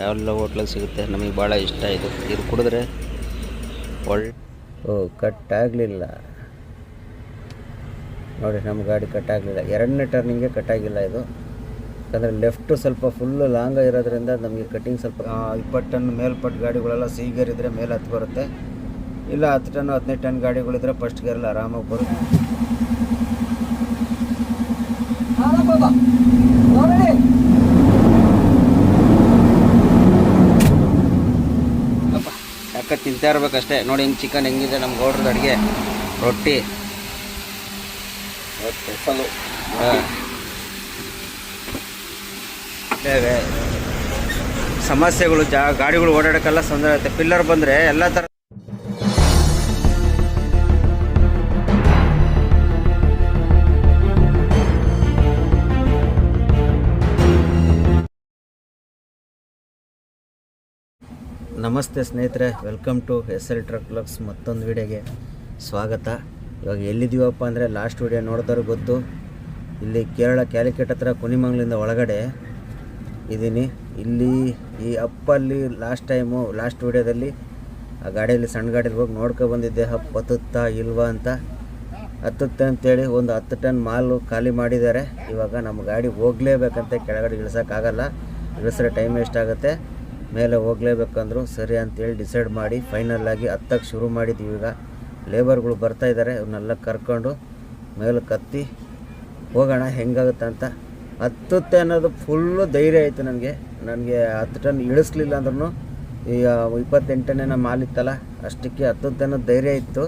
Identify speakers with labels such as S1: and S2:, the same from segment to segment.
S1: ಯಾವೆಲ್ಲ ಹೋಟ್ಲಲ್ಲಿ ಸಿಗುತ್ತೆ? ನಮಗೆ ಭಾಳ ಇಷ್ಟ ಇದು. ಇದು ಕುಡಿದ್ರೆ ಒಳ್ಳೆ ಓ ಕಟ್ ಆಗಲಿಲ್ಲ ನೋಡಿ, ನಮ್ಮ ಗಾಡಿ ಕಟ್ ಆಗಲಿಲ್ಲ ಎರಡನೇ ಟರ್ನಿಂಗೇ ಕಟ್ ಆಗಿಲ್ಲ ಇದು. ಯಾಕಂದರೆ ಲೆಫ್ಟು ಸ್ವಲ್ಪ ಫುಲ್ಲು ಲಾಂಗ್ ಇರೋದ್ರಿಂದ ನಮಗೆ ಕಟ್ಟಿಂಗ್ ಸ್ವಲ್ಪ ಇಪ್ಪತ್ತು ಟನ್ ಮೇಲ್ಪಟ್ಟು ಗಾಡಿಗಳೆಲ್ಲ ಸೀಗರಿದ್ರೆ ಮೇಲೆ ಹತ್ತು ಬರುತ್ತೆ. ಇಲ್ಲ ಹತ್ತು ಟನ್ ಹದಿನೈದು ಟನ್ ಗಾಡಿಗಳಿದ್ರೆ ಫಸ್ಟ್ ಗೇರಲ್ಲಿ ಆರಾಮಾಗಿ ಬರುತ್ತೆ ಅಪ್ಪ ತಿಂತಾ ಇರ್ಬೇಕಷ್ಟೇ. ನೋಡಿ ಹಿಂಗೆ ಚಿಕನ್ ಹೆಂಗಿದೆ ನಮ್ಮ ಗೌಡ್ರದ್ದು ಅಡುಗೆ. ರೊಟ್ಟಿ. ಸಮಸ್ಯೆಗಳು ಜಾ ಗಾಡಿಗಳು ಓಡಾಡೋಕ್ಕೆಲ್ಲ ತೊಂದರೆ ಆಗುತ್ತೆ. ಪಿಲ್ಲರ್ ಬಂದರೆ ಎಲ್ಲ ಥರ ನಮಸ್ತೆ ಸ್ನೇಹಿತರೆ welcome to S L truck lux ಮತ್ತೊಂದು ವಿಡಿಯೋಗೆ ಸ್ವಾಗತ. ಇವಾಗ ಎಲ್ಲಿದ್ದೀವಪ್ಪ ಅಂದರೆ ಲಾಸ್ಟ್ ವಿಡಿಯೋ ನೋಡಿದವ್ರು ಗೊತ್ತು. ಇಲ್ಲಿ ಕೇರಳ ಕ್ಯಾಲಿಕೆಟ್ ಹತ್ರ ಕುನಿಮಂಗ್ಲಿಂದ ಒಳಗಡೆ ಇದ್ದೀನಿ. ಇಲ್ಲಿ ಈ ಅಪ್ಪಲ್ಲಿ ಲಾಸ್ಟ್ ಟೈಮು ಲಾಸ್ಟ್ ವಿಡಿಯೋದಲ್ಲಿ ಆ ಗಾಡಿಯಲ್ಲಿ ಸಣ್ಣ ಗಾಡೀಲಿ ಹೋಗಿ ನೋಡ್ಕೊ ಬಂದಿದ್ದೆ. ಅಪ್ ಹತ್ತುತ್ತಾ ಇಲ್ವಾ ಅಂತ. ಹತ್ತುತ್ತೆ ಅಂತೇಳಿ ಒಂದು ಹತ್ತು ಟನ್ ಮಾಲು ಖಾಲಿ ಮಾಡಿದ್ದಾರೆ. ಇವಾಗ ನಮ್ಮ ಗಾಡಿ ಹೋಗಲೇಬೇಕಂತ ಕೆಳಗಡೆ ಇಳಿಸೋಕ್ಕಾಗಲ್ಲ. ಇಳಿಸಿದ್ರೆ ಟೈಮ್ ವೇಸ್ಟ್ ಆಗುತ್ತೆ. ಮೇಲೆ ಹೋಗಲೇಬೇಕಂದ್ರು ಸರಿ ಅಂತೇಳಿ ಡಿಸೈಡ್ ಮಾಡಿ ಫೈನಲ್ ಆಗಿ ಹತ್ತಕ್ಕೆ ಶುರು ಮಾಡಿದ್ವಿ ಈಗ. ಲೇಬರ್ಗಳು ಬರ್ತಾ ಇದ್ದಾರೆ ಇವನ್ನೆಲ್ಲ ಕರ್ಕೊಂಡು ಮೇಲೆ ಕತ್ತಿ ಹೋಗೋಣ, ಹೆಂಗಾಗುತ್ತೆ ಅಂತ. ಹತ್ತುತ್ತೆ ಅನ್ನೋದು ಫುಲ್ಲು ಧೈರ್ಯ ಆಯಿತು ನನಗೆ. ನನಗೆ ಹತ್ತು ಟನ್ ಇಳಿಸ್ಲಿಲ್ಲ ಅಂದ್ರೂ ಈಗ ಇಪ್ಪತ್ತೆಂಟನೇ ಮಾಲಿತ್ತಲ್ಲ ಅಷ್ಟಕ್ಕೆ ಹತ್ತುತ್ತೆ ಅನ್ನೋದು ಧೈರ್ಯ ಇತ್ತು.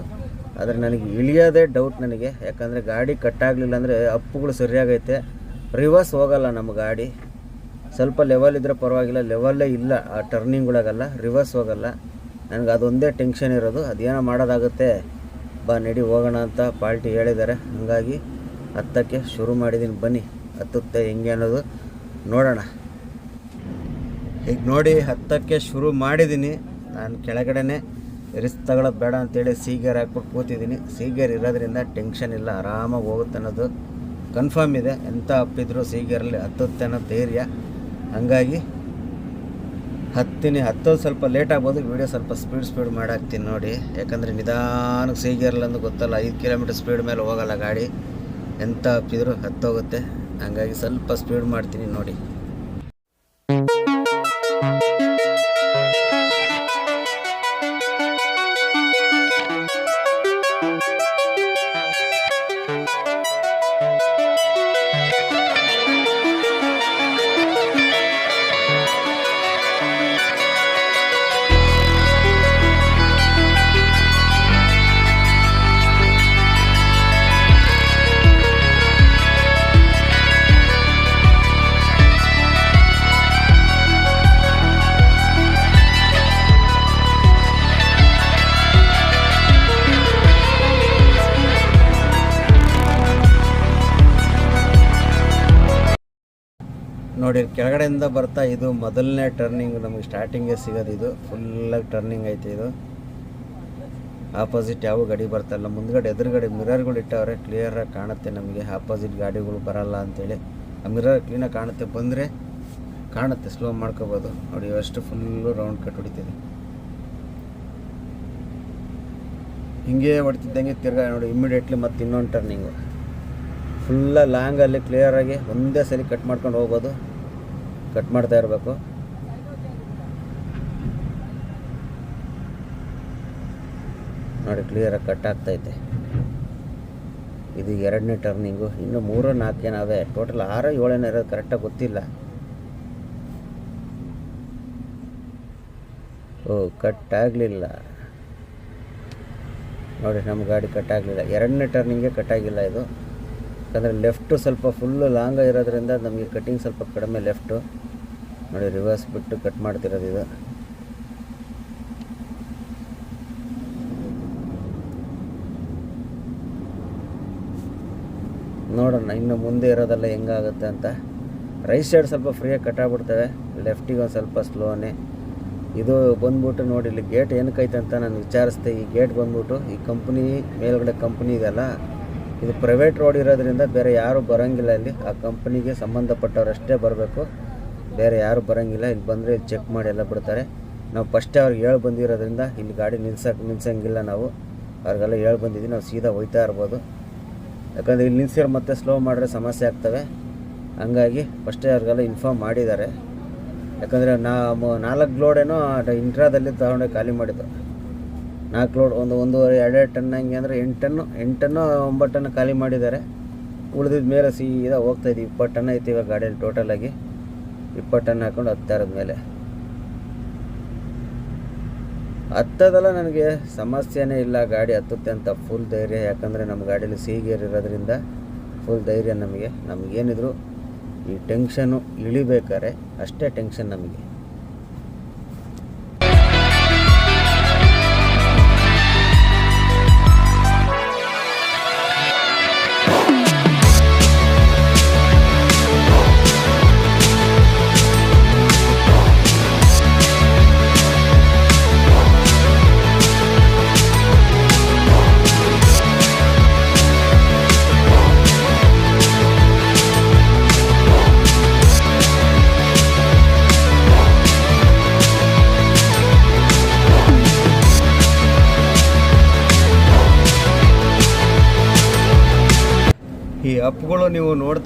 S1: ಆದರೆ ನನಗೆ ಇಳಿಯೋದೇ ಡೌಟ್ ನನಗೆ. ಯಾಕಂದರೆ ಗಾಡಿ ಕಟ್ಟಾಗಲಿಲ್ಲ ಅಂದರೆ ಅಪ್ಪುಗಳು ಸರಿಯಾಗೈತೆ. ರಿವರ್ಸ್ ಹೋಗಲ್ಲ ನಮ್ಮ ಗಾಡಿ. ಸ್ವಲ್ಪ ಲೆವೆಲ್ ಇದ್ದರೆ ಪರವಾಗಿಲ್ಲ. ಲೆವೆಲ್ಲೇ ಇಲ್ಲ. ಆ ಟರ್ನಿಂಗ್ಗಳಾಗಲ್ಲ ರಿವರ್ಸ್ ಹೋಗಲ್ಲ. ನನಗೆ ಅದೊಂದೇ ಟೆನ್ಷನ್ ಇರೋದು. ಅದೇನೋ ಮಾಡೋದಾಗುತ್ತೆ. ಬಾ, ನಡಿ, ಹೋಗೋಣ ಅಂತ ಪಾಲ್ಟಿ ಹೇಳಿದ್ದಾರೆ ಹಾಗಾಗಿ ಹತ್ತಕ್ಕೆ ಶುರು ಮಾಡಿದ್ದೀನಿ ಬನ್ನಿ. ಹತ್ತುತ್ತೆ ಹೆಂಗೆ ಅನ್ನೋದು ನೋಡೋಣ. ಈಗ ನೋಡಿ, ಹತ್ತಕ್ಕೆ ಶುರು ಮಾಡಿದ್ದೀನಿ ನಾನು ಕೆಳಗಡೆ ರಿಸ್ಕ್ ತಗೊಳ್ಳೋದು ಬೇಡ ಅಂತೇಳಿ ಸೀಗರ್ ಹಾಕ್ಬಿಟ್ಟು ಕೂತಿದ್ದೀನಿ ಸೀಗರ್ ಇರೋದ್ರಿಂದ ಟೆನ್ಷನ್ ಇಲ್ಲ. ಆರಾಮಾಗಿ ಹೋಗುತ್ತೆ ಅನ್ನೋದು ಕನ್ಫರ್ಮ್ ಇದೆ. ಎಂಥ ಅಪ್ಪಿದ್ರು ಸೀಗರಲ್ಲಿ ಹತ್ತುತ್ತೆ ಅನ್ನೋ ಧೈರ್ಯ. ಹಂಗಾಗಿ ಹತ್ತೀನಿ ಹತ್ತೋದು ಸ್ವಲ್ಪ ಲೇಟ್ ಆಗ್ಬೋದು ವೀಡಿಯೋ ಸ್ವಲ್ಪ ಸ್ಪೀಡ್ ಸ್ಪೀಡ್ ಮಾಡಾಕ್ತೀನಿ ನೋಡಿ. ಯಾಕಂದರೆ ನಿಧಾನಕ್ಕೆ ಸೀಗರ್ಲಂದು ಗೊತ್ತಲ್ಲ, ಐದು ಕಿಲೋಮೀಟರ್ ಸ್ಪೀಡ್ ಮೇಲೆ ಹೋಗಲ್ಲ ಗಾಡಿ. ಎಂಥ ಅಪ್ಪಿದ್ರು ಹತ್ತೋಗುತ್ತೆ. ಹಂಗಾಗಿ ಸ್ವಲ್ಪ ಸ್ಪೀಡ್ ಮಾಡ್ತೀನಿ ನೋಡಿ. ಕೆಳಗಡೆಯಿಂದ ಬರ್ತಾ ಇದು ಮೊದಲನೇ ಟರ್ನಿಂಗ್ ನಮಗೆ ಸ್ಟಾರ್ಟಿಂಗೇ ಸಿಗೋದು ಇದು. ಫುಲ್ಲಾಗಿ ಟರ್ನಿಂಗ್ ಐತೆ ಇದು. ಆಪೋಸಿಟ್ ಯಾವ ಗಾಡಿ ಬರ್ತಲ್ಲ ಮುಂದ್ಗಡೆ ಎದುರುಗಡೆ ಮಿರರ್ಗಳು ಇಟ್ಟವ್ರೆ ಕ್ಲಿಯರಾಗಿ ಕಾಣುತ್ತೆ ನಮಗೆ. ಆಪೋಸಿಟ್ ಗಾಡಿಗಳು ಬರಲ್ಲ ಅಂತೇಳಿ. ಆ ಮಿರರ್ ಕ್ಲೀನಾಗಿ ಕಾಣುತ್ತೆ. ಬಂದರೆ ಕಾಣುತ್ತೆ. ಸ್ಲೋ ಮಾಡ್ಕೋಬೋದು. ನೋಡಿ ಎಷ್ಟು ಫುಲ್ಲು ರೌಂಡ್ ಕಟ್ ಹೊಡಿತಿದೆ. ಹಿಂಗೆ ಹೊಡಿತಿದ್ದಂಗೆ ತಿರ್ಗಾ ನೋಡಿ ಇಮ್ಮಿಡಿಯೇಟ್ಲಿ ಮತ್ತೆ ಇನ್ನೊಂದು ಟರ್ನಿಂಗು ಫುಲ್ಲ ಲಾಂಗಲ್ಲಿ ಕ್ಲಿಯರಾಗಿ ಒಂದೇ ಸಲ ಕಟ್ ಮಾಡ್ಕೊಂಡು ಹೋಗ್ಬೋದು. ಕಟ್ ಮಾಡ್ತಾ ಇರಬೇಕು. ನೋಡಿ ಕ್ಲಿಯರಾಗಿ ಕಟ್ ಆಗ್ತೈತೆ ಇದು. ಎರಡನೇ ಟರ್ನಿಂಗು ಇನ್ನು ಮೂರು ನಾಲ್ಕೇನಾವೆ ಟೋಟಲ್ ಆರೋ, ಏಳೇನೋ ಇರೋದು ಕರೆಕ್ಟಾಗಿ ಗೊತ್ತಿಲ್ಲ. ಓ ಕಟ್ ಆಗಲಿಲ್ಲ. ನೋಡಿ ನಮ್ಮ ಗಾಡಿ ಕಟ್ ಆಗಲಿಲ್ಲ. ಎರಡನೇ ಟರ್ನಿಂಗೇ ಕಟ್ ಆಗಿಲ್ಲ ಇದು. ಯಾಕಂದರೆ ಲೆಫ್ಟು ಸ್ವಲ್ಪ ಫುಲ್ಲು ಲಾಂಗ್ ಇರೋದ್ರಿಂದ ನಮಗೆ ಕಟ್ಟಿಂಗ್ ಸ್ವಲ್ಪ ಕಡಿಮೆ ಲೆಫ್ಟು. ನೋಡಿ ರಿವರ್ಸ್ ಬಿಟ್ಟು ಕಟ್ ಮಾಡ್ತಿರೋದು ಇದು. ನೋಡೋಣ, ಇನ್ನು ಮುಂದೆ ಇರೋದೆಲ್ಲ ಹೆಂಗಾಗುತ್ತೆ ಅಂತ. ರೈಟ್ ಸೈಡ್ ಸ್ವಲ್ಪ ಫ್ರೀಯಾಗಿ ಕಟ್ಟಾಗ್ಬಿಡ್ತವೆ ಲೆಫ್ಟಿಗೆ ಒಂದು ಸ್ವಲ್ಪ ಸ್ಲೋನೇ ಇದು ಬಂದ್ಬಿಟ್ಟು ನೋಡಿ, ಇಲ್ಲಿ ಗೇಟ್ ಏನಕ್ಕೈತೆ ಅಂತ ನಾನು ವಿಚಾರಿಸ್ದೆ. ಈ ಗೇಟ್ ಬಂದ್ಬಿಟ್ಟು ಈ ಕಂಪ್ನಿ ಮೇಲ್ಗಡೆ ಕಂಪ್ನಿ ಇದೆಯಲ್ಲ ಇದು ಪ್ರೈವೇಟ್ ರೋಡ್ ಇರೋದ್ರಿಂದ ಬೇರೆ ಯಾರು ಬರೋಂಗಿಲ್ಲ ಇಲ್ಲಿ. ಆ ಕಂಪ್ನಿಗೆ ಸಂಬಂಧಪಟ್ಟವರಷ್ಟೇ ಬರಬೇಕು. ಬೇರೆ ಯಾರು ಬರೋಂಗಿಲ್ಲ. ಇಲ್ಲಿ ಬಂದರೆ ಇಲ್ಲಿ ಚೆಕ್ ಮಾಡಿ ಎಲ್ಲ ಬಿಡ್ತಾರೆ. ನಾವು ಫಸ್ಟೇ ಅವ್ರಿಗೆ ಹೇಳಿ ಬಂದಿರೋದ್ರಿಂದ ಇಲ್ಲಿ ಗಾಡಿ ನಿಲ್ಸೋಕೆ ನಿಲ್ಸಂಗಿಲ್ಲ ನಾವು. ಅವ್ರಿಗೆಲ್ಲ ಹೇಳಿ ಬಂದಿದ್ದೀವಿ. ನಾವು ಸೀದಾ ಹೋಯ್ತಾ ಇರ್ಬೋದು. ಯಾಕಂದರೆ ಇಲ್ಲಿ ನಿಲ್ಸಿರೋ ಮತ್ತೆ ಸ್ಲೋ ಮಾಡಿದ್ರೆ ಸಮಸ್ಯೆ ಆಗ್ತವೆ. ಹಂಗಾಗಿ ಫಸ್ಟೇ ಅವ್ರಿಗೆಲ್ಲ ಇನ್ಫಾರ್ಮ್ ಮಾಡಿದ್ದಾರೆ. ಯಾಕಂದರೆ ನಾ ನಾಲ್ಕು ಲೋಡೇನೋ ಇಂಟ್ರಾದಲ್ಲಿ ತಗೊಂಡೋಗಿ ಖಾಲಿ ಮಾಡಿದ್ದು. ನಾಲ್ಕು ಲೋಡ್ ಒಂದು ಒಂದೂವರೆ, ಎರಡೆರಡು ಟನ್ ಹಂಗೆ ಅಂದರೆ ಎಂಟು ಟನ್ನು ಎಂಟು ಟನ್ನು ಒಂಬತ್ತು ಟನ್ ಖಾಲಿ ಮಾಡಿದ್ದಾರೆ. ಉಳಿದಿದ ಮೇಲೆ ಸೀದಾ ಹೋಗ್ತಾ ಇದ್ದೀವಿ. ಇಪ್ಪತ್ತು ಟನ್ ಐತಿ ಇವಾಗ ಗಾಡಿಯಲ್ಲಿ ಟೋಟಲಾಗಿ ಇಪ್ಪತ್ತು ಟನ್ ಹಾಕೊಂಡು ಹತ್ತಾ ಇರೋದ ಮೇಲೆ. ಹತ್ತದಲ್ಲ ನನಗೆ ಸಮಸ್ಯೆನೇ ಇಲ್ಲ ಗಾಡಿ ಹತ್ತುತ್ತೆ ಅಂತ ಫುಲ್ ಧೈರ್ಯ. ಯಾಕಂದರೆ ನಮ್ಮ ಗಾಡೀಲಿ ಸಿ ಗೇರ್ ಇರೋದ್ರಿಂದ ಫುಲ್ ಧೈರ್ಯ ನಮಗೆ. ನಮಗೇನಿದ್ರು ಈ ಟೆನ್ಷನ್ನು ಇಳಿಬೇಕಾರೆ ಅಷ್ಟೇ ಟೆನ್ಷನ್ ನಮಗೆ.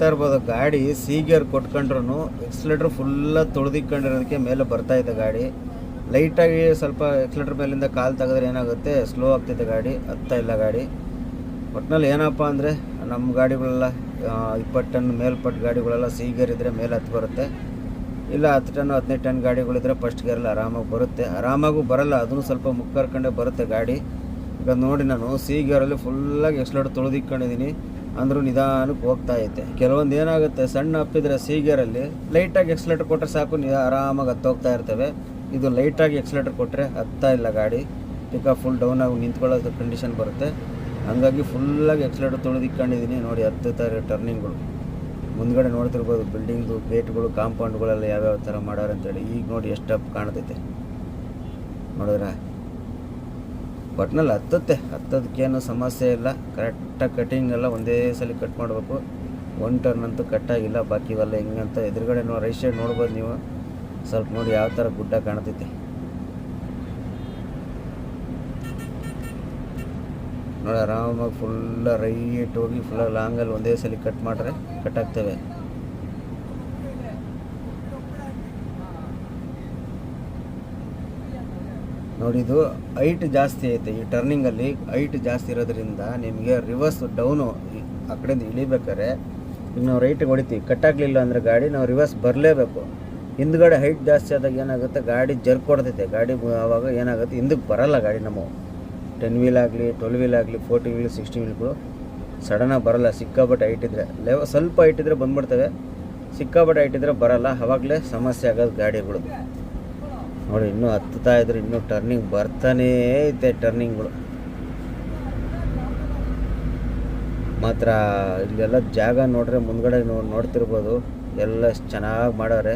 S1: ನೋಡ್ತಾ ಇರ್ಬೋದು. ಗಾಡಿ ಸಿ ಗಿಯರ್ ಕೊಟ್ಕೊಂಡ್ರು ಎಕ್ಸ್ಲೇಟ್ರ್ ಫುಲ್ಲ ತೊಳೆದಿಕ್ಕೊಂಡಿರೋದಕ್ಕೆ ಮೇಲೆ ಬರ್ತಾ ಇದೆ ಗಾಡಿ. ಲೈಟಾಗಿ ಸ್ವಲ್ಪ ಎಕ್ಸ್ಲೇಟ್ರ್ ಮೇಲಿಂದ ಕಾಲು ತೆಗೆದ್ರೆ ಏನಾಗುತ್ತೆ ಸ್ಲೋ ಆಗ್ತೈತೆ ಗಾಡಿ, ಹತ್ತಾ ಇಲ್ಲ ಗಾಡಿ. ಒಟ್ನಲ್ಲಿ ಏನಪ್ಪ ಅಂದರೆ ನಮ್ಮ ಗಾಡಿಗಳೆಲ್ಲ ಇಪ್ಪತ್ತು ಟನ್ ಮೇಲ್ಪಟ್ಟು ಗಾಡಿಗಳೆಲ್ಲ ಸಿ ಗಿಯರ್ ಇದ್ದರೆ ಮೇಲೆ ಹತ್ತು ಬರುತ್ತೆ. ಇಲ್ಲ ಹತ್ತು ಟನ್, ಹದಿನೈದು ಟನ್ ಗಾಡಿಗಳಿದ್ರೆ ಫಸ್ಟ್ ಗೇರಲ್ಲಿ ಆರಾಮಾಗಿ ಬರುತ್ತೆ. ಆರಾಮಾಗೂ ಬರಲ್ಲ, ಅದನ್ನು ಸ್ವಲ್ಪ ಮುಕ್ಕರ್ಕೊಂಡೆ ಬರುತ್ತೆ ಗಾಡಿ. ಈಗ ನೋಡಿ ನಾನು, ಸಿ ಗಿಯರಲ್ಲಿ ಫುಲ್ಲಾಗಿ ಎಕ್ಸ್ಲೇಟ್ರ್ ತೊಳೆದಿಕ್ಕೊಂಡಿದ್ದೀನಿ ಅಂದರೂ ನಿಧಾನಕ್ಕೆ ಹೋಗ್ತಾ ಐತೆ. ಕೆಲವೊಂದು ಏನಾಗುತ್ತೆ, ಸಣ್ಣ ಅಪ್ಪಿದ್ರೆ ಸೀಗಿಯರಲ್ಲಿ ಲೈಟಾಗಿ ಎಕ್ಸ್ಲೇಟರ್ ಕೊಟ್ಟರೆ ಸಾಕು ನಿಧ ಆರಾಮಾಗಿ ಹತ್ತೋಗ್ತಾ ಇರ್ತವೆ. ಇದು ಲೈಟಾಗಿ ಎಕ್ಸ್ಲೇಟರ್ ಕೊಟ್ಟರೆ ಹತ್ತಾ ಇಲ್ಲ ಗಾಡಿ. ಪಿಕಪ್ ಫುಲ್ ಡೌನ್ ಆಗಿ ಕಂಡೀಷನ್ ಬರುತ್ತೆ. ಹಾಗಾಗಿ ಫುಲ್ಲಾಗಿ ಎಕ್ಸ್ಲೇಟರ್ ತೊಳೆದಿಕ್ಕೊಂಡಿದ್ದೀನಿ ನೋಡಿ ಹತ್ತುತ್ತಾರೆ ಟರ್ನಿಂಗ್ಗಳು. ಮುಂದ್ಗಡೆ ನೋಡ್ತಿರ್ಬೋದು ಬಿಲ್ಡಿಂಗ್ದು ಗೇಟ್ಗಳು, ಕಾಂಪೌಂಡ್ಗಳೆಲ್ಲ ಯಾವ್ಯಾವ ಥರ ಮಾಡೋರು ಅಂತೇಳಿ ಈಗ ನೋಡಿ ಎಷ್ಟು ಅಪ್ ಕಾಣ್ತೈತೆ. ನೋಡಿದ್ರ? ಒಟ್ನಲ್ಲಿ ಹತ್ತತ್ತೆ. ಹತ್ತೋದಕ್ಕೇನು ಸಮಸ್ಯೆ ಇಲ್ಲ. ಕರೆಕ್ಟಾಗಿ ಕಟಿಂಗ್ ಎಲ್ಲ ಒಂದೇ ಸಲ ಕಟ್ ಮಾಡಬೇಕು. ಒನ್ ಟರ್ನ್ ಅಂತೂ ಕಟ್ಟಾಗಿಲ್ಲ ಬಾಕಿ ಇವೆಲ್ಲ ಅಂತ ಎದುರುಗಡೆ ನೋ ರೈಟ್ ಸೈಡ್ ನೋಡ್ಬೋದು ನೀವು. ಸ್ವಲ್ಪ ನೋಡಿ ಯಾವ ಥರ ಗುಡ್ಡ ಕಾಣ್ತೈತೆ. ನೋಡಿ ಆರಾಮಾಗಿ ಫುಲ್ಲ ರೈಟ್ ಹೋಗಿ ಫುಲ್ಲ ಲಾಂಗಲ್ಲಿ ಒಂದೇ ಸಲ ಕಟ್ ಮಾಡ್ರೆ ಕಟ್ ನೋಡಿ, ಇದು ಹೈಟ್ ಜಾಸ್ತಿ ಐತೆ. ಈ ಟರ್ನಿಂಗಲ್ಲಿ ಹೈಟ್ ಜಾಸ್ತಿ ಇರೋದ್ರಿಂದ ನಿಮಗೆ ರಿವರ್ಸ್ ಡೌನು ಆ ಕಡೆಯಿಂದ ಇಳಿಬೇಕಾದ್ರೆ ಈಗ ನಾವು ರೈಟಿಗೆ ಹೊಡಿತೀವಿ. ಕಟ್ಟಾಗಲಿಲ್ಲ ಅಂದರೆ ಗಾಡಿ ನಾವು ರಿವರ್ಸ್ ಬರಲೇಬೇಕು. ಹಿಂದ್ಗಡೆ ಹೈಟ್ ಜಾಸ್ತಿ ಆದಾಗ ಏನಾಗುತ್ತೆ? ಗಾಡಿ ಜರ್ಕ್ ಹೊಡ್ತೈತೆ. ಗಾಡಿ ಆವಾಗ ಏನಾಗುತ್ತೆ? ಹಿಂದಕ್ಕೆ ಬರಲ್ಲ ಗಾಡಿ ನಮ್ಮ ಟೆನ್ ವೀಲ್ ಆಗಲಿ ಟ್ವೆಲ್ ವೀಲ್ ಆಗಲಿ ಫೋರ್ಟಿ ವೀಲ್ ಸಿಕ್ಸ್ಟಿ ವೀಲ್ಗಳು ಸಡನ್ನಾಗಿ ಬರಲ್ಲ. ಸಿಕ್ಕಾಪಟ್ಟೆ ಹೈಟ್ ಇದ್ದರೆ ಲೆವ ಸ್ವಲ್ಪ ಹೈಟ್ ಇದ್ದರೆ ಬಂದ್ಬಿಡ್ತವೆ. ಸಿಕ್ಕಾಪಟ್ಟೆ ಹೈಟ್ ಇದ್ದರೆ ಬರಲ್ಲ. ಅವಾಗಲೇ ಸಮಸ್ಯೆ ಆಗೋದು ಗಾಡಿಗಳು. ನೋಡಿ, ಇನ್ನೂ ಹತ್ತುತ್ತಾ ಇದ್ರೆ ಇನ್ನೂ ಟರ್ನಿಂಗ್ ಬರ್ತಾನೇ ಐತೆ ಟರ್ನಿಂಗ್ಗಳು ಮಾತ್ರ ಇಲ್ಲೆಲ್ಲ ಜಾಗ ನೋಡ್ರೆ ಮುಂದ್ಗಡೆ ನೋಡ್ತಿರ್ಬೋದು. ಎಲ್ಲ ಚೆನ್ನಾಗಿ ಮಾಡವ್ರೆ.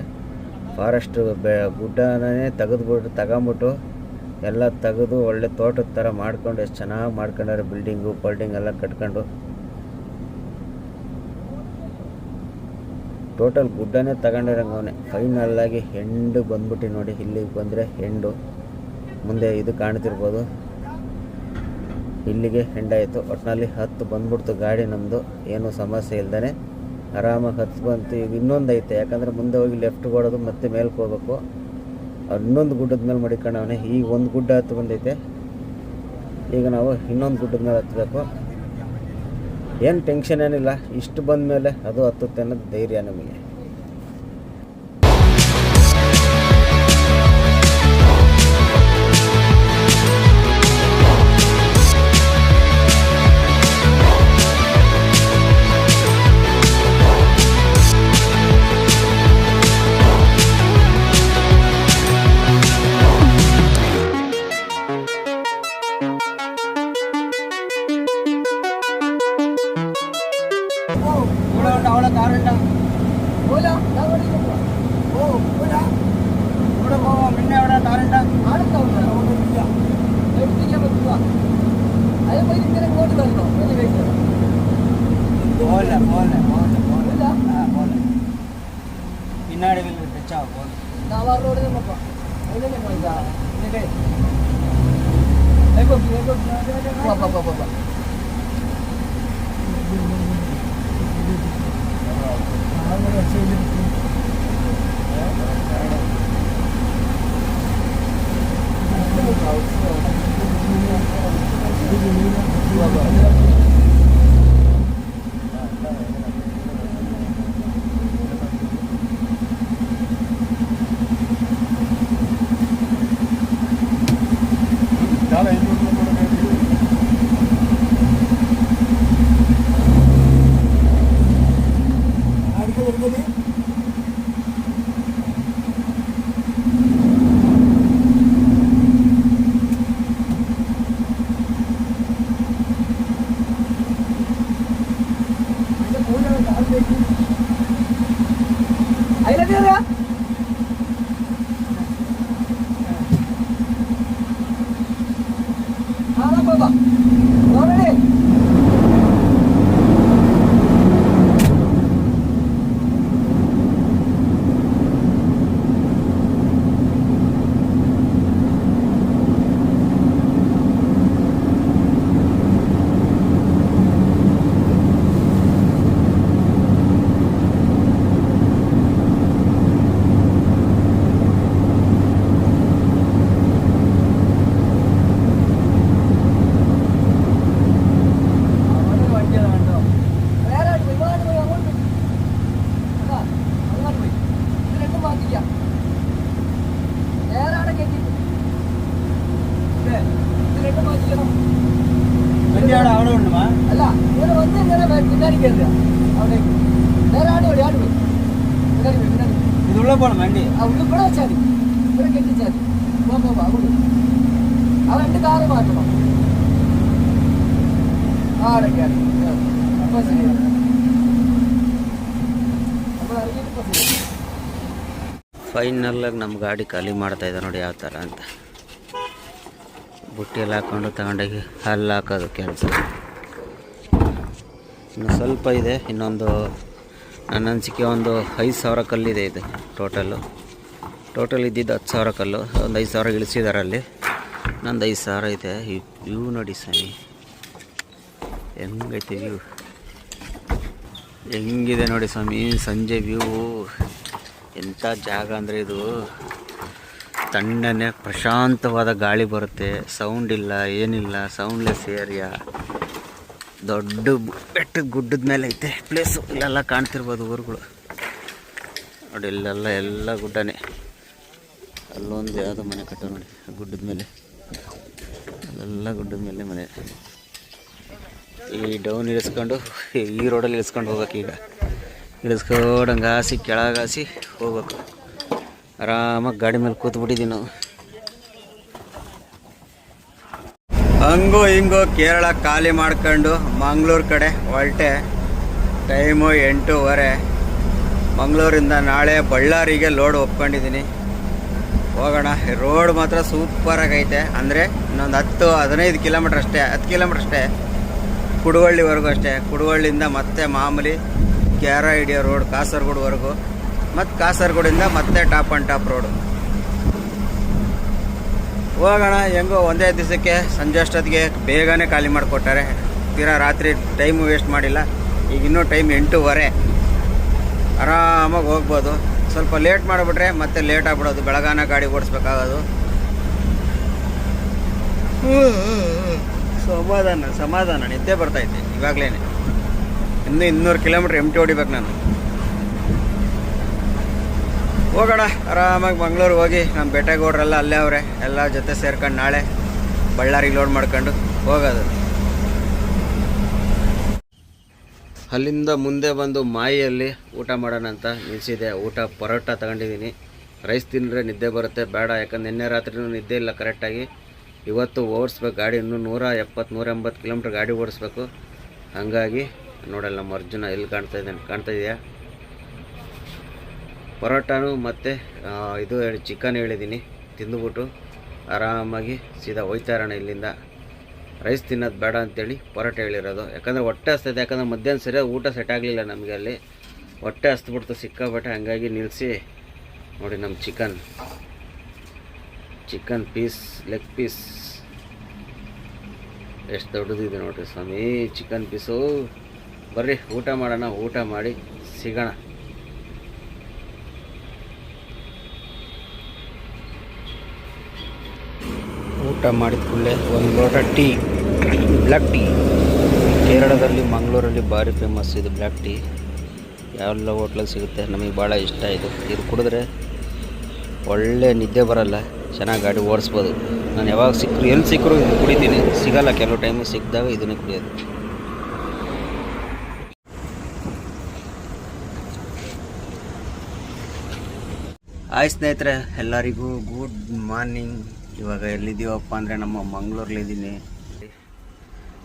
S1: ಫಾರೆಸ್ಟ್ ಬೆ, ಗುಡ್ಡನೇ ತೆಗೆದ್ಬಿಟ್ಟು, ತಗೊಂಬಿಟ್ಟು ಎಲ್ಲ ತೆಗೆದು ಒಳ್ಳೆ ತೋಟದ ಥರ ಮಾಡ್ಕೊಂಡು, ಎಷ್ಟು ಚೆನ್ನಾಗಿ ಮಾಡ್ಕೊಂಡಾರೆ ಬಿಲ್ಡಿಂಗು ಪಲ್ಡಿಂಗ್ ಎಲ್ಲ ಕಟ್ಕೊಂಡು. ಟೋಟಲ್ ಗುಡ್ಡನೇ ತಗೊಂಡಿರಂಗೆ ಅವನೇ. ಫೈನಲ್ಲಾಗಿ ಹೆಂಡು ಬಂದ್ಬಿಟ್ಟು ನೋಡಿ, ಇಲ್ಲಿಗೆ ಬಂದರೆ ಹೆಂಡು ಮುಂದೆ ಇದು ಕಾಣ್ತಿರ್ಬೋದು. ಇಲ್ಲಿಗೆ ಹೆಂಡಾಯಿತು ಒಟ್ಟಿನಲ್ಲಿ ಹತ್ತು ಬಂದ್ಬಿಡ್ತು ಗಾಡಿ ನಮ್ಮದು ಏನೂ ಸಮಸ್ಯೆ ಇಲ್ದೇ ಆರಾಮಾಗಿ ಹತ್ತು ಬಂತು. ಈಗ ಇನ್ನೊಂದು ಐತೆ. ಯಾಕಂದರೆ ಮುಂದೆ ಹೋಗಿ ಲೆಫ್ಟ್ ಕೊಡೋದು ಮತ್ತೆ ಮೇಲ್ಕ್ಕೆ ಹೋಗ್ಬೇಕು. ಇನ್ನೊಂದು ಗುಡ್ಡದ ಮೇಲೆ ಮಡಿಕೊಂಡವನೇ. ಈಗ ಒಂದು ಗುಡ್ಡ ಹತ್ತು ಬಂದೈತೆ. ಈಗ ನಾವು ಇನ್ನೊಂದು ಗುಡ್ಡದ ಮೇಲೆ ಹತ್ತಬೇಕು ಏನು ಟೆನ್ಷನ್ ಏನಿಲ್ಲ ಇಷ್ಟು ಬಂದ ಮೇಲೆ ಅದು ಹತ್ತುತ್ತೆ ಅನ್ನೋದು ಧೈರ್ಯ ನಮಗೆ.
S2: 不不不不不
S1: ಫೈನಲ್ಲಾಗಿ ನಮ್ಮ ಗಾಡಿ ಖಾಲಿ ಮಾಡ್ತಾ ಇದೆ ನೋಡಿ ಯಾವ ಥರ ಅಂತ. ಬುಟ್ಟಿಯಲ್ಲಿ ಹಾಕ್ಕೊಂಡು ತಗೊಂಡೋಗಿ ಹಲ್ಲು ಹಾಕೋದು ಕೆಲಸ. ಇನ್ನು ಸ್ವಲ್ಪ ಇದೆ, ಇನ್ನೊಂದು ನನ್ನ ಅನಿಸಿಕೆ ಒಂದು ಐದು ಸಾವಿರ ಕಲ್ಲಿದೆ ಇದು ಟೋಟಲ್ಲು ಟೋಟಲ್ ಇದ್ದಿದ್ದು ಹತ್ತು ಸಾವಿರ ಕಲ್ಲು, ಒಂದು ಐದು ಸಾವಿರ ಇಳಿಸಿದ್ದಾರೆ ಅಲ್ಲಿ. ನಂದು ಐದು ಸಾವಿರ ಇದೆ. ಈ ವ್ಯೂ ನೋಡಿ ಸ್ವಾಮಿ. ಹೆಂಗೈತೆ ವ್ಯೂ ಹೆಂಗಿದೆ ನೋಡಿ ಸ್ವಾಮಿ, ಸಂಜೆ ವ್ಯೂ ಎಂಥ ಜಾಗ ಅಂದರೆ ಇದು ತಣ್ಣನೆ ಪ್ರಶಾಂತವಾದ ಗಾಳಿ ಬರುತ್ತೆ. ಸೌಂಡ್ ಇಲ್ಲ, ಏನಿಲ್ಲ ಸೌಂಡ್ಲೆಸ್ ಏರಿಯಾ ದೊಡ್ಡ ಬೆಟ್ಟ ಗುಡ್ಡದ ಮೇಲೆ ಐತೆ. ಪ್ಲೇಸು ಇಲ್ಲೆಲ್ಲ ಕಾಣ್ತಿರ್ಬೋದು ಊರುಗಳು. ನೋಡಿ, ಇಲ್ಲೆಲ್ಲ ಎಲ್ಲ ಗುಡ್ಡನೇ. ಅಲ್ಲೊಂದು ಯಾವುದೋ ಮನೆ ಕಟ್ಟ ನೋಡಿ, ಗುಡ್ಡದ ಮೇಲೆ. ಅಲ್ಲೆಲ್ಲ ಗುಡ್ಡದ ಮೇಲೆ ಮನೆ. ಈ ಡೌನ್ ಇಳಿಸ್ಕೊಂಡು, ಈ ರೋಡಲ್ಲಿ ಇಳಿಸ್ಕೊಂಡು ಹೋಗ್ಬೇಕು ಈಗ. ಇಳಿಸ್ಕೊಂಡಂಗೆ ಹಾಸಿ ಕೆಳಗಾಸಿ ಹೋಗ್ಬೇಕು. ಆರಾಮಾಗಿ ಗಾಡಿ ಮೇಲೆ ಕೂತ್ಬಿಟ್ಟಿದ್ದೀವಿ ನಾವು. ಹಂಗೋ ಹಿಂಗೋ ಕೇರಳ ಖಾಲಿ ಮಾಡ್ಕೊಂಡು ಮಂಗಳೂರು ಕಡೆ ಹೊರಟೆ. ಟೈಮು ಎಂಟೂವರೆ. ಮಂಗಳೂರಿಂದ ನಾಳೆ ಬಳ್ಳಾರಿಗೆ ಲೋಡ್ ಒಪ್ಕೊಂಡಿದ್ದೀನಿ ಹೋಗೋಣ. ರೋಡ್ ಮಾತ್ರ ಸೂಪರಾಗೈತೆ. ಅಂದರೆ ಇನ್ನೊಂದು ಹತ್ತು, ಹದಿನೈದು ಕಿಲೋಮೀಟ್ರ್ ಅಷ್ಟೇ. ಹತ್ತು ಕಿಲೋಮೀಟ್ರ್ ಅಷ್ಟೇ. ಕುಡುವಳ್ಳಿವರೆಗೂ ಅಷ್ಟೇ. ಕುಡುವಳ್ಳಿಯಿಂದ ಮತ್ತೆ ಮಾಮೂಲಿ ಕ್ಯಾರ ಹಿಡಿಯೋ ರೋಡ್, ಕಾಸರಗೋಡುವರೆಗೂ. ಮತ್ತು ಕಾಸರಗೋಡಿಂದ ಮತ್ತೆ ಟಾಪ್ ಆ್ಯಂಡ್ ಟಾಪ್ ರೋಡು. ಹೋಗೋಣ, ಹೆಂಗೋ ಒಂದೇ ದಿವಸಕ್ಕೆ ಸಂಜೆ ಅಷ್ಟೊತ್ತಿಗೆ ಬೇಗನೆ ಖಾಲಿ ಮಾಡಿಕೊಟ್ಟಾರೆ. ತೀರಾ ರಾತ್ರಿ ಟೈಮು ವೇಸ್ಟ್ ಮಾಡಿಲ್ಲ. ಈಗ ಇನ್ನೂ ಟೈಮ್ ಎಂಟೂವರೆ. ಆರಾಮಾಗಿ ಹೋಗ್ಬೋದು. ಸ್ವಲ್ಪ ಲೇಟ್ ಮಾಡಿಬಿಟ್ರೆ ಮತ್ತೆ ಲೇಟ್ ಆಗ್ಬಿಡೋದು. ಬೆಳಗಾನ ಗಾಡಿ ಓಡಿಸ್ಬೇಕಾಗೋದು. ಸಮಾಧಾನ ಸಮಾಧಾನ. ನಿದ್ದೆ ಬರ್ತೈತೆ ಇವಾಗಲೇ ಇನ್ನೂ ಇನ್ನೂರು ಕಿಲೋಮೀಟ್ರ್ ಎಂ ಟಿ ಹೊಡಿಬೇಕು ನಾನು. ಹೋಗೋಣ. ಆರಾಮಾಗಿ ಮಂಗಳೂರು ಹೋಗಿ. ನಮ್ಮ ಬೆಟ್ಟಗೌಡ್ರೆಲ್ಲ ಅಲ್ಲೇ ಅವರೇ. ಎಲ್ಲ ಜೊತೆ ಸೇರ್ಕೊಂಡು ನಾಳೆ ಬಳ್ಳಾರಿಗೆ ಲೋಡ್ ಮಾಡ್ಕೊಂಡು ಹೋಗೋದು. ಅಲ್ಲಿಂದ ಮುಂದೆ ಬಂದು ಮಾಯಿಯಲ್ಲಿ ಊಟ ಮಾಡೋಣ ಅಂತ ನಿಲ್ಸಿದೆ. ಊಟ ಪರೋಟ ತಗೊಂಡಿದ್ದೀನಿ. ರೈಸ್ ತಿಂದರೆ ನಿದ್ದೆ ಬರುತ್ತೆ. ಬೇಡ. ಯಾಕಂದ್ರೆ ನಿನ್ನೆ ರಾತ್ರಿನೂ ನಿದ್ದೆ ಇಲ್ಲ ಕರೆಕ್ಟಾಗಿ. ಇವತ್ತು ಓಡಿಸ್ಬೇಕು ಗಾಡಿ ಇನ್ನೂ ನೂರ ಎಪ್ಪತ್ತು, ನೂರ ಎಂಬತ್ತು ಕಿಲೋಮೀಟ್ರ್ ಗಾಡಿ ಓಡಿಸ್ಬೇಕು. ಹಾಗಾಗಿ ನೋಡಲ್ಲ, ನಮ್ಮ ಅರ್ಜುನ ಎಲ್ಲಿ ಕಾಣ್ತಾ ಇದೆ ಕಾಣ್ತಾ ಇದೆಯಾ? ಪರೋಟಾನು ಮತ್ತು ಇದು ಹೇಳಿ ಚಿಕನ್ ಹೇಳಿದ್ದೀನಿ ತಿಂದುಬಿಟ್ಟು ಆರಾಮಾಗಿ ಸೀದಾ ಹೋಯ್ತಾ ಇರೋಣ ಇಲ್ಲಿಂದ. ರೈಸ್ ತಿನ್ನೋದು ಬೇಡ ಅಂತೇಳಿ ಪರೋಟ ಹೇಳಿರೋದು. ಯಾಕಂದರೆ ಹೊಟ್ಟೆ ಹಸ್ತೈತೆ ಯಾಕಂದರೆ ಮಧ್ಯಾಹ್ನ ಸರಿಯಾಗಿ ಊಟ ಸೆಟ್ ಆಗಲಿಲ್ಲ ನಮಗೆ ಅಲ್ಲಿ. ಹೊಟ್ಟೆ ಹಸ್ತುಬಿಡ್ತು ಸಿಕ್ಕಾಪಟ್ಟೆ, ಹಂಗಾಗಿ ನಿಲ್ಲಿಸಿ ನೋಡಿ ನಮ್ಮ chicken chicken piece leg piece ಎಷ್ಟು ದೊಡ್ಡದಿದೆ ನೋಡಿರಿ ಸ್ವಾಮಿ ಚಿಕನ್ ಪೀಸು ಬರ್ರಿ, ಊಟ ಮಾಡೋಣ, ಊಟ ಮಾಡಿ, ಸಿಗೋಣ. ಊಟ ಮಾಡಿದ ಕೂಡಲೇ ಒಂದು ಲೋಟ ಟೀ, ಬ್ಲ್ಯಾಕ್ ಟೀ. ಕೇರಳದಲ್ಲಿ ಮಂಗಳೂರಲ್ಲಿ ಭಾರಿ ಫೇಮಸ್ ಇದು ಬ್ಲ್ಯಾಕ್ ಟೀ. ಯಾವೆಲ್ಲ ಹೋಟ್ಲಲ್ಲಿ ಸಿಗುತ್ತೆ, ನಮಗೆ ಭಾಳ ಇಷ್ಟ ಇದು. ಇದು ಕುಡಿದ್ರೆ ಒಳ್ಳೆ ನಿದ್ದೆ ಬರಲ್ಲ, ಚೆನ್ನಾಗಿ ಗಾಡಿ ಓಡಿಸ್ಬೋದು. ನಾನು ಯಾವಾಗ ಸಿಕ್ಕರು ಎಲ್ಲಿ ಸಿಕ್ಕರು ಇದು ಕುಡಿತೀನಿ. ಸಿಗಲ್ಲ, ಕೆಲವು ಟೈಮು ಸಿಕ್ಕಿದಾಗ ಇದನ್ನೇ ಕುಡಿಯೋದು. ಆಯ್ ಸ್ನೇಹಿತರೆ, ಎಲ್ಲರಿಗೂ ಗುಡ್ ಮಾರ್ನಿಂಗ್ ಇವಾಗ ಎಲ್ಲಿದ್ದೀವಪ್ಪ ಅಂದರೆ ನಮ್ಮ ಮಂಗಳೂರಲ್ಲಿದ್ದೀನಿ.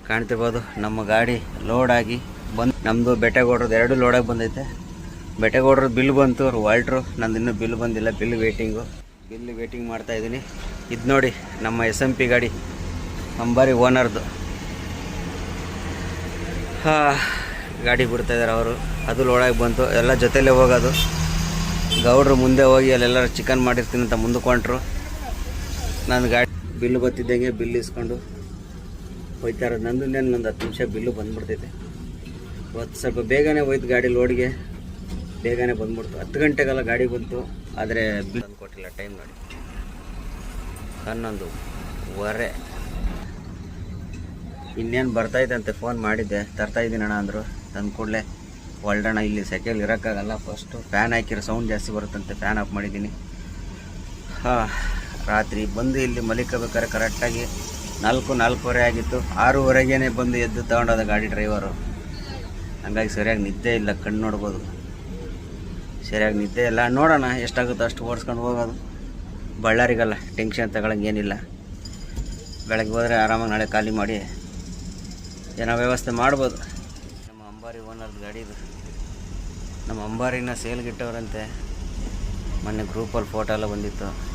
S1: ಕಾಣ್ತಿರ್ಬೋದು, ನಮ್ಮ ಗಾಡಿ ಲೋಡಾಗಿ ಬಂದು ನಮ್ಮದು ಬೆಟ್ಟಗೌಡ್ರದ್ದು ಎರಡು ಲೋಡಾಗಿ ಬಂದೈತೆ. ಬೆಟ್ಟಗೌಡ್ರ ಬಿಲ್ ಬಂತು, ವಾಲ್ಟ್ರು, ನಂದು ಇನ್ನೂ ಬಿಲ್ ಬಂದಿಲ್ಲ ಬಿಲ್ ವೇಟಿಂಗು ಬಿಲ್ ವೇಟಿಂಗ್ ಮಾಡ್ತಾ ಇದ್ದೀನಿ. ಇದು ನೋಡಿ, ನಮ್ಮ ಎಸ್ ಎಂ ಪಿ ಗಾಡಿ, ಅಂಬಾರಿ ಓನರ್ದು. ಹಾಂ, ಗಾಡಿ ಬಿಡ್ತಾ ಇದ್ದಾರೆ ಅವರು. ಅದು ಲೋಡಾಗಿ ಬಂತು. ಎಲ್ಲ ಜೊತೆಯಲ್ಲೇ ಹೋಗೋದು. ಗೌಡ್ರು ಮುಂದೆ ಹೋಗಿ ಅಲ್ಲೆಲ್ಲರೂ ಚಿಕನ್ ಮಾಡಿರ್ತೀನಿ ಅಂತ ಮುಂದಕ್ಕೆ ನಾನು ಗಾಡಿ ಬಿಲ್ಲು ಬತ್ತಿದ್ದಂಗೆ ಬಿಲ್ ಇಸ್ಕೊಂಡು ಹೋಯ್ತಾ ಇರೋದು. ನಂದು ನಂದು ಹತ್ತು ನಿಮಿಷ ಬಿಲ್ಲು ಬಂದ್ಬಿಡ್ತೈತೆ. ಇವತ್ತು ಸ್ವಲ್ಪ ಬೇಗನೆ ಹೋಯ್ತು ಗಾಡಿ ಲೋಡ್ಗೆ. ಬೇಗನೆ ಬಂದ್ಬಿಡ್ತು. ಹತ್ತು ಗಂಟೆಗೆಲ್ಲ ಗಾಡಿ ಬಂತು. ಆದರೆ ಬಿಲ್ ತಂದು ಕೊಟ್ಟಿಲ್ಲ. ಟೈಮ್ ನೋಡಿ. ಹನ್ನೊಂದು ವರೆ. ಇನ್ನೇನು ಬರ್ತೈತೆ ಫೋನ್ ಮಾಡಿದ್ದೆ. ತರ್ತಾ ಇದ್ದೀನಿ ಅಣ್ಣ ಅಂದರು. ತಂದು ಕೂಡಲೇ ಒಳ್ಡಣ ಇಲ್ಲಿ ಸೆಕೆಲ್ ಇರೋಕ್ಕಾಗಲ್ಲ. ಫಸ್ಟು ಫ್ಯಾನ್ ಹಾಕಿರೋ ಸೌಂಡ್ ಜಾಸ್ತಿ ಬರುತ್ತಂತೆ. ಫ್ಯಾನ್ ಆಫ್ ಮಾಡಿದ್ದೀನಿ. ಹಾಂ. ರಾತ್ರಿ ಬಂದು ಇಲ್ಲಿ ಮಲಿಕೋಬೇಕಾದ್ರೆ ಕರೆಕ್ಟಾಗಿ ನಾಲ್ಕು, ನಾಲ್ಕೂವರೆ ಆಗಿತ್ತು. ಆರೂವರೆಗೇ ಬಂದು ಎದ್ದು ತಗೊಂಡೋದ ಗಾಡಿ ಡ್ರೈವರು. ಹಂಗಾಗಿ ಸರಿಯಾಗಿ ನಿದ್ದೆ ಇಲ್ಲ, ಕಣ್ಣು ನೋಡ್ಬೋದು. ಸರಿಯಾಗಿ ನಿದ್ದೆ ಇಲ್ಲ. ನೋಡೋಣ, ಎಷ್ಟಾಗುತ್ತೋ ಅಷ್ಟು ಓಡಿಸ್ಕೊಂಡು ಹೋಗೋದು. ಬಳ್ಳಾರಿಗಲ್ಲ, ಟೆನ್ಷನ್ ತಗೊಳಂಗೆ ಏನಿಲ್ಲ. ಬೆಳಗ್ಗೆ ಹೋದರೆ ಆರಾಮಾಗಿ ನಾಳೆ ಖಾಲಿ ಮಾಡಿ ಏನೋ ವ್ಯವಸ್ಥೆ ಮಾಡ್ಬೋದು. ನಮ್ಮ ಅಂಬಾರಿ ಓನರ್ದು ಗಾಡಿ ಇದು. ನಮ್ಮ ಅಂಬಾರಿನ ಸೇಲ್ಗಿಟ್ಟವ್ರಂತೆ ಮೊನ್ನೆ ಗ್ರೂಪಲ್ಲಿ ಫೋಟೋ ಎಲ್ಲ ಬಂದಿತ್ತು.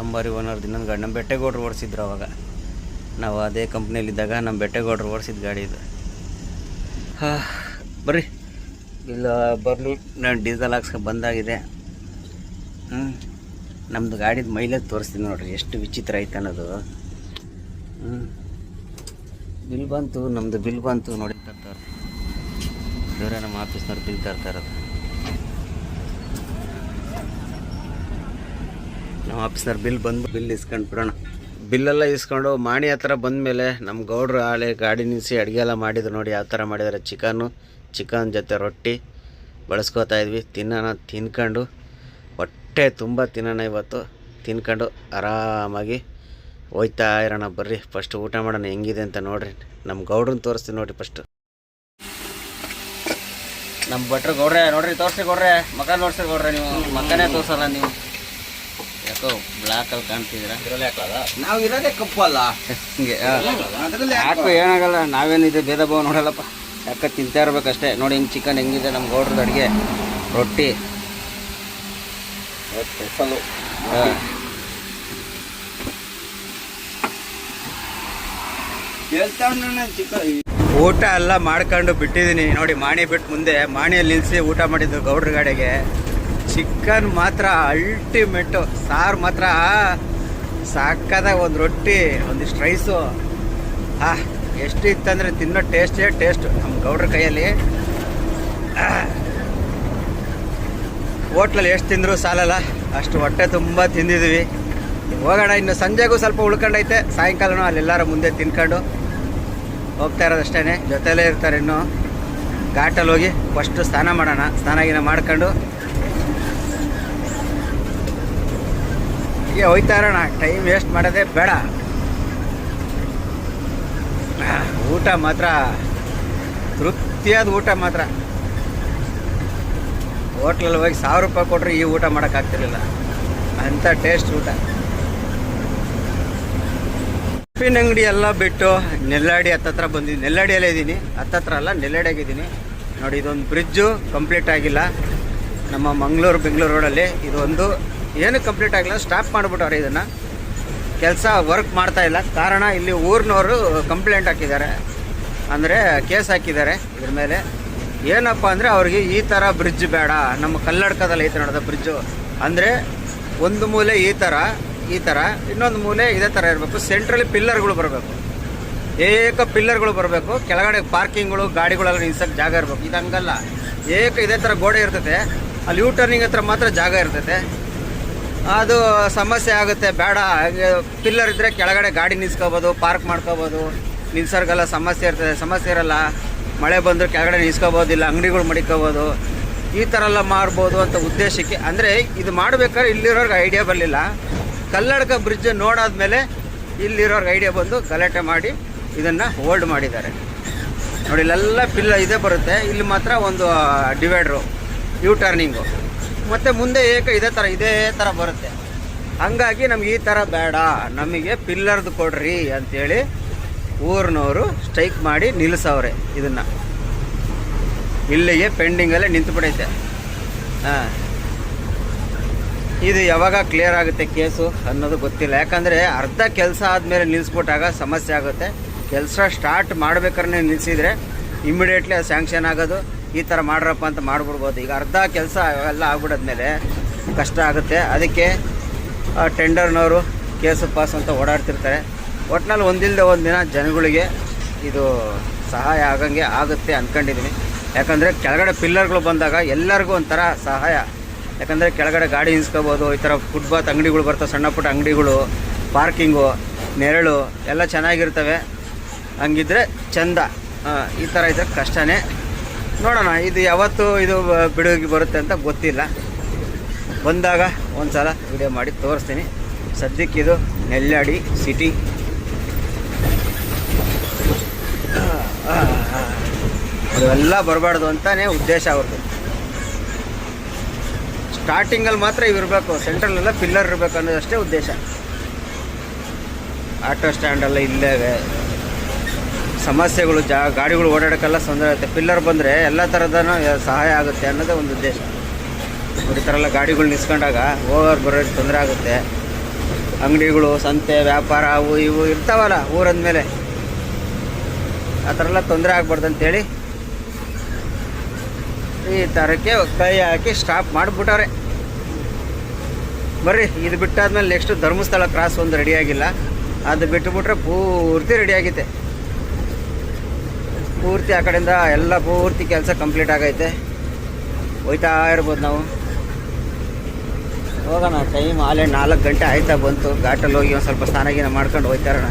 S1: ಅಂಬಾರಿ ಓನರ್ ಇನ್ನೊಂದು ಗಾಡಿ ನಮ್ಮ ಬೆಟ್ಟೆಗೌಡ್ರು ಓಡಿಸಿದ್ರು ಅವಾಗ. ನಾವು ಅದೇ ಕಂಪ್ನಿಯಲ್ಲಿದ್ದಾಗ ನಮ್ಮ ಬೆಟ್ಟೆಗೌಡ್ರು ಓಡಿಸಿದ ಗಾಡಿ ಇದು. ಹಾಂ, ಬರ್ರಿ. ಇಲ್ಲ, ಬರಲು. ನಾನು ಡೀಸೆಲ್ ಹಾಕ್ಸ್ಕೊಂಡು ಬಂದಾಗಿದೆ. ಹ್ಞೂ ನಮ್ಮದು ಗಾಡಿದ ಮೈಲೇಜ್ ತೋರಿಸ್ತೀನಿ ನೋಡ್ರಿ, ಎಷ್ಟು ವಿಚಿತ್ರ ಐತೆ ಅನ್ನೋದು. ಹ್ಞೂ ಬಿಲ್ ಬಂತು ನಮ್ಮದು ಬಿಲ್ ಬಂತು, ನೋಡಿ ತರ್ತಾರೆ ಇವರೇ ನಮ್ಮ ಆಫೀಸ್ನವ್ರು ಬಿಲ್ ತರ್ತಾ ಇರೋದು. ನಮ್ಮ ಆಫೀಸ್ನವ್ರು ಬಿಲ್ ಬಂದು ಬಿಲ್ ಇಸ್ಕೊಂಡು ಬಿಡೋಣ. ಬಿಲ್ಲೆಲ್ಲ ಇಸ್ಕೊಂಡು ಮಾಣಿ ಹತ್ರ ಬಂದಮೇಲೆ ನಮ್ಮ ಗೌಡ್ರು ಆಳೆ ಗಾಡಿ ನಿಲ್ಲಿಸಿ ಅಡುಗೆ ಎಲ್ಲ ಮಾಡಿದ್ರು ನೋಡಿ ಯಾವ ಥರ ಮಾಡಿದ್ದಾರೆ ಚಿಕನ್ನು, ಚಿಕನ್ ಜೊತೆ ರೊಟ್ಟಿ ಬಳಸ್ಕೋತಾ ಇದ್ವಿ. ತಿನ್ನೋಣ, ತಿನ್ಕೊಂಡು ಹೊಟ್ಟೆ ತುಂಬ ತಿನ್ನೋಣ ಇವತ್ತು. ತಿನ್ಕೊಂಡು ಆರಾಮಾಗಿ ಹೋಯ್ತಾ ಇರೋಣ ಬರ್ರಿ. ಫಸ್ಟ್ ಊಟ ಮಾಡೋಣ. ಹೆಂಗಿದೆ ಅಂತ ನೋಡ್ರಿ. ನಮ್ಮ ಗೌಡ್ರನ್ನ ತೋರಿಸ್ತೀನಿ ನೋಡಿ ಫಸ್ಟು. ನಮ್ಮ ಭಟ್ರು ಗೌಡ್ರೆ, ನೋಡ್ರಿ, ತೋರಿಸಿ ಗೌಡ್ರೆ. ಮಕ ನೋಡ್ಸಿ ಗೌಡ್ರೆ ನೀವು. ಮಕ್ಕನೇ ತೋರಿಸಲ್ಲ ನೀವು. ಯಾಕೋ ಬ್ಲಾಕ್ ಅಲ್ಲಿ ಕಾಣ್ತಿದ್ರ
S2: ನಾವು ಇರೋದೇ ಕಪ್ಪು ಅಲ್ಲ.
S1: ಹಿಂಗೆ ಯಾಕೋ ಏನಾಗಲ್ಲ ನಾವೇನಿದೆ ಭೇದ ಭಾವ ನೋಡಲ್ಲಪ್ಪ. ಯಾಕೆ ತಿಂತಾ ಇರ್ಬೇಕಷ್ಟೇ. ನೋಡಿ ಹಿಂಗೆ ಚಿಕನ್ ಹೆಂಗಿದೆ ನಮ್ಮ ಗೌಡ್ರದ ಅಡುಗೆ. ರೊಟ್ಟಿ.
S2: ಸ್ಪೆಷಲು
S1: ಊಟ ಎಲ್ಲ ಮಾಡ್ಕೊಂಡು ಬಿಟ್ಟಿದ್ದೀನಿ. ನೋಡಿ ಮಾಣಿ ಬಿಟ್ಟು ಮುಂದೆ ಮಾಣಿಯಲ್ಲಿ ನಿಲ್ಲಿಸಿ ಊಟ ಮಾಡಿದ್ದು ಗೌಡ್ರ ಗಾಡಿಗೆ. ಚಿಕನ್ ಮಾತ್ರ ಅಲ್ಟಿಮೇಟು ಸಾರು ಮಾತ್ರ ಸಾಕಾದಾಗ ಒಂದು ರೊಟ್ಟಿ, ಒಂದಿಷ್ಟು ರೈಸು ಹಾ ಎಷ್ಟು ಇತ್ತಂದರೆ ತಿನ್ನೋ ಟೇಸ್ಟೇ ಟೇಸ್ಟ್ ನಮ್ಮ ಗೌಡ್ರ ಕೈಯಲ್ಲಿ. ಹೋಟ್ಲಲ್ಲಿ ಎಷ್ಟು ತಿಂದರೂ ಸಾಲಲ್ಲ. ಅಷ್ಟು ಹೊಟ್ಟೆ ತುಂಬ ತಿಂದಿದ್ವಿ. ಹೋಗೋಣ, ಇನ್ನು ಸಂಜೆಗೂ ಸ್ವಲ್ಪ ಉಳ್ಕೊಂಡೈತೆ. ಸಾಯಂಕಾಲನೂ ಅಲ್ಲೆಲ್ಲರ ಮುಂದೆ ತಿನ್ಕೊಂಡು ಹೋಗ್ತಾ ಇರೋದಷ್ಟೇ ಜೊತೆಲೇ ಇರ್ತಾರೆ ಇನ್ನು. ಘಾಟಲ್ಲಿ ಹೋಗಿ ಫಸ್ಟು ಸ್ನಾನ ಮಾಡೋಣ. ಸ್ನಾನ ಗಿನ ಮಾಡ್ಕೊಂಡು ಹೀಗೆ ಹೋಯ್ತಾ ಇರೋಣ ಟೈಮ್ ವೇಸ್ಟ್ ಮಾಡೋದೇ ಬೇಡ. ಊಟ ಮಾತ್ರ. ತೃಪ್ತಿಯಾದ ಊಟ ಮಾತ್ರ. ಹೋಟ್ಲಲ್ಲಿ ಹೋಗಿ ಸಾವಿರ ರೂಪಾಯಿ ಕೊಟ್ಟರೆ ಈ ಊಟ ಮಾಡೋಕ್ಕಾಗ್ತಿರಲಿಲ್ಲ ಅಂಥ ಟೇಸ್ಟ್ ಊಟ. ಟಿಫಿನ್ ಅಂಗಡಿ ಎಲ್ಲ ಬಿಟ್ಟು ನೆಲ್ಲಾಡಿ ಹತ್ತತ್ರ ಬಂದಿದ್ದೀನಿ ನೆಲ್ಲಾಡಿಯಲ್ಲೇ ಇದ್ದೀನಿ. ಹತ್ತತ್ರ ಅಲ್ಲ ನೆಲ್ಲಾಡಿಯಾಗಿದ್ದೀನಿ ನೋಡಿ, ಇದೊಂದು ಬ್ರಿಡ್ಜು ಕಂಪ್ಲೀಟ್ ಆಗಿಲ್ಲ. ನಮ್ಮ ಮಂಗಳೂರು, ಬೆಂಗಳೂರು ರೋಡಲ್ಲಿ ಇದೊಂದು ಏನು ಕಂಪ್ಲೀಟ್ ಆಗಿಲ್ಲ ಸ್ಟಾಪ್ ಮಾಡಿಬಿಟ್ಟವ್ರೆ ಇದನ್ನು. ಕೆಲಸ ವರ್ಕ್ ಮಾಡ್ತಾ ಇಲ್ಲ. ಕಾರಣ ಇಲ್ಲಿ ಊರಿನವರು ಕಂಪ್ಲೇಂಟ್ ಹಾಕಿದ್ದಾರೆ. ಅಂದರೆ ಕೇಸ್ ಹಾಕಿದ್ದಾರೆ ಇದ್ರ ಮೇಲೆ. ಏನಪ್ಪ ಅಂದರೆ ಅವ್ರಿಗೆ ಈ ಥರ ಬ್ರಿಡ್ಜ್ ಬೇಡ. ನಮ್ಮ ಕಲ್ಲಡ್ಕದಲ್ಲಿ ಐತೆ ನೋಡೋದು ಬ್ರಿಡ್ಜು ಅಂದರೆ ಒಂದು ಮೂಲೆ ಈ ಥರ ಈ ಥರ ಇನ್ನೊಂದು ಮೂಲೆ ಇದೇ ಥರ ಇರಬೇಕು. ಸೆಂಟ್ರಲ್ಲಿ ಪಿಲ್ಲರ್ಗಳು ಬರಬೇಕು. ಏಕ ಪಿಲ್ಲರ್ಗಳು ಬರಬೇಕು. ಕೆಳಗಡೆ ಪಾರ್ಕಿಂಗ್ಗಳು ಗಾಡಿಗಳೆಲ್ಲ ನಿಲ್ಸೋಕ್ಕೆ ಜಾಗ ಇರಬೇಕು. ಇದು ಹಂಗಲ್ಲ. ಏಕ ಇದೇ ಥರ ಗೋಡೆ ಇರ್ತೈತೆ ಅಲ್ಲಿ ಯೂ ಟರ್ನಿಂಗ್ ಹತ್ರ ಮಾತ್ರ ಜಾಗ ಇರ್ತೈತೆ ಅದು ಸಮಸ್ಯೆ ಆಗುತ್ತೆ, ಬೇಡ. ಪಿಲ್ಲರ್ ಇದ್ದರೆ ಕೆಳಗಡೆ ಗಾಡಿ ನಿಲ್ಸ್ಕೋಬೋದು ಪಾರ್ಕ್ ಮಾಡ್ಕೋಬೋದು. ನಿಲ್ಸರ್ಗೆಲ್ಲ ಸಮಸ್ಯೆ ಇರ್ತದೆ, ಸಮಸ್ಯೆ ಇರಲ್ಲ. ಮಳೆ ಬಂದರೂ ಕೆಳಗಡೆ ನಿಲ್ಸ್ಕೋಬೋದು, ಇಲ್ಲ ಅಂಗಡಿಗಳು ಮಡಿಕೋಬೋದು. ಈ ಥರ ಎಲ್ಲ ಮಾಡ್ಬೋದು ಅಂತ ಉದ್ದೇಶಕ್ಕೆ, ಅಂದರೆ ಇದು ಮಾಡಬೇಕಾದ್ರೆ ಇಲ್ಲಿರೋರ್ಗೆ ಐಡಿಯಾ ಬರಲಿಲ್ಲ. ಕಲ್ಲಡ್ಕ ಬ್ರಿಡ್ಜ್ ನೋಡಾದ್ಮೇಲೆ ಇಲ್ಲಿರೋರ್ಗೆ ಐಡಿಯಾ ಬಂದು ಗಲಾಟೆ ಮಾಡಿ ಇದನ್ನು ಹೋಲ್ಡ್ ಮಾಡಿದ್ದಾರೆ. ನೋಡಿ, ಇಲ್ಲೆಲ್ಲ ಪಿಲ್ಲ ಇದೇ ಬರುತ್ತೆ. ಇಲ್ಲಿ ಮಾತ್ರ ಒಂದು ಡಿವೈಡ್ರು ಯು ಟರ್ನಿಂಗು ಮತ್ತು ಮುಂದೆ ಏಕ ಇದೇ ಥರ ಇದೇ ಥರ ಬರುತ್ತೆ. ಹಂಗಾಗಿ ನಮ್ಗೆ ಈ ಥರ ಬೇಡ. ನಮಗೆ ಪಿಲ್ಲರ್ದು ಕೊಡ್ರಿ ಅಂತೇಳಿ ಊರಿನವರು ಸ್ಟ್ರೈಕ್ ಮಾಡಿ ನಿಲ್ಲಿಸವ್ರೆ ಇದನ್ನು. ಇಲ್ಲಿಗೆ ಪೆಂಡಿಂಗಲ್ಲೇ ನಿಂತುಬಿಡೈತೆ. ಹಾಂ. ಇದು ಯಾವಾಗ ಕ್ಲಿಯರ್ ಆಗುತ್ತೆ ಕೇಸು ಅನ್ನೋದು ಗೊತ್ತಿಲ್ಲ. ಯಾಕಂದರೆ ಅರ್ಧ ಕೆಲಸ ಆದಮೇಲೆ ನಿಲ್ಲಿಸ್ಬಿಟ್ಟಾಗ ಸಮಸ್ಯೆ ಆಗುತ್ತೆ. ಕೆಲಸ ಸ್ಟಾರ್ಟ್ ಮಾಡ್ಬೇಕಾದ್ರೆ ನಿಲ್ಲಿಸಿದ್ರೆ ಇಮಿಡಿಯೇಟ್ಲಿ ಅದು ಸ್ಯಾಂಕ್ಷನ್ ಆಗೋದು. ಈ ಥರ ಮಾಡ್ರಪ್ಪ ಅಂತ ಮಾಡಿಬಿಡ್ಬೋದು. ಈಗ ಅರ್ಧ ಕೆಲಸ ಎಲ್ಲ ಆಗ್ಬಿಡೋದ್ಮೇಲೆ ಕಷ್ಟ ಆಗುತ್ತೆ. ಅದಕ್ಕೆ ಟೆಂಡರ್ನವರು ಕೇಸು ಪಾಸ್ ಅಂತ ಓಡಾಡ್ತಿರ್ತಾರೆ. ಒಟ್ನಲ್ಲಿ ಒಂದಿಲ್ಲದೆ ಒಂದು ದಿನ ಜನಗಳಿಗೆ ಇದು ಸಹಾಯ ಆಗಂಗೆ ಆಗುತ್ತೆ ಅಂದ್ಕೊಂಡಿದ್ದೀನಿ ಯಾಕಂದರೆ ಕೆಳಗಡೆ ಪಿಲ್ಲರ್ಗಳು ಬಂದಾಗ ಎಲ್ಲರಿಗೂ ಒಂಥರ ಸಹಾಯ. ಯಾಕಂದರೆ ಕೆಳಗಡೆ ಗಾಡಿ ಇನ್ಸ್ಕೋಬೋದು ಈ ಥರ ಫುಟ್ಪಾತ್ ಅಂಗಡಿಗಳು ಬರ್ತವೆ, ಸಣ್ಣ ಪುಟ್ಟ ಅಂಗಡಿಗಳು ಪಾರ್ಕಿಂಗು ನೆರಳು ಎಲ್ಲ ಚೆನ್ನಾಗಿರ್ತವೆ. ಹಂಗಿದ್ರೆ ಚಂದ. ಈ ಥರ ಇದ್ರೆ ಕಷ್ಟನೇ. ನೋಡೋಣ, ಇದು ಯಾವತ್ತು ಇದು ಬಿಡುಗಿ ಬರುತ್ತೆ ಅಂತ ಗೊತ್ತಿಲ್ಲ. ಬಂದಾಗ ಒಂದು ಸಲ ವಿಡಿಯೋ ಮಾಡಿ ತೋರಿಸ್ತೀನಿ. ಸದ್ಯಕ್ಕೆ ಇದು ನೆಲ್ಲಾಡಿ ಸಿಟಿ ಇವೆಲ್ಲ ಬರಬಾರ್ದು ಅಂತಲೇ ಉದ್ದೇಶ ಅವ್ರದ್ದು. ಸ್ಟಾರ್ಟಿಂಗಲ್ಲಿ ಮಾತ್ರ ಇವಿರಬೇಕು ಸೆಂಟ್ರಲ್ಲೆಲ್ಲ ಪಿಲ್ಲರ್ ಇರಬೇಕು ಅನ್ನೋದಷ್ಟೇ ಉದ್ದೇಶ. ಆಟೋ ಸ್ಟ್ಯಾಂಡೆಲ್ಲ ಇಲ್ಲೇ ಸಮಸ್ಯೆಗಳು, ಜಾ, ಗಾಡಿಗಳು ಓಡಾಡೋಕ್ಕೆಲ್ಲ ತೊಂದರೆ ಆಗುತ್ತೆ. ಪಿಲ್ಲರ್ ಬಂದರೆ ಎಲ್ಲ ಥರದನು ಸಹಾಯ ಆಗುತ್ತೆ ಅನ್ನೋದೇ ಒಂದು ಉದ್ದೇಶ. ಈ ಥರ ಎಲ್ಲ ಗಾಡಿಗಳು ನಿಲ್ಸ್ಕೊಂಡಾಗ ಹೋಗೋರು ಬರೋರಿಗೆ ತೊಂದರೆ ಆಗುತ್ತೆ. ಅಂಗಡಿಗಳು, ಸಂತೆ, ವ್ಯಾಪಾರ, ಅವು ಇವು ಇರ್ತಾವಲ್ಲ ಊರಂದಮೇಲೆ ಆ ಥರ ಎಲ್ಲ ತೊಂದರೆ ಆಗ್ಬಾರ್ದು ಅಂತೇಳಿ ಈ ಥರಕ್ಕೆ ಕೈ ಹಾಕಿ ಸ್ಟಾಪ್ ಮಾಡಿಬಿಟ್ಟವ್ರೆ. ಬರ್ರಿ, ಇದು ಬಿಟ್ಟಾದ್ಮೇಲೆ ನೆಕ್ಸ್ಟ್ ಧರ್ಮಸ್ಥಳ ಕ್ರಾಸ್ ಒಂದು ರೆಡಿಯಾಗಿಲ್ಲ ಅದು ಬಿಟ್ಟುಬಿಟ್ರೆ ಪೂರ್ತಿ ರೆಡಿಯಾಗಿದೆ ಪೂರ್ತಿ ಆ ಕಡೆಯಿಂದ ಎಲ್ಲ ಪೂರ್ತಿ ಕೆಲಸ ಕಂಪ್ಲೀಟ್ ಆಗೈತೆ. ಹೋಯ್ತಾ ಇರ್ಬೋದು ನಾವು. ಹೋಗೋಣ ಟೈಮ್ ಆಲೇ ನಾಲ್ಕು ಗಂಟೆ ಆಯ್ತಾ ಬಂತು. ಘಾಟಲ್ಲಿ ಹೋಗಿ ಒಂದು ಸ್ವಲ್ಪ ಸ್ನಾನ ಗೀನ ಮಾಡ್ಕೊಂಡು ಹೋಯ್ತಾ ಇರೋಣ.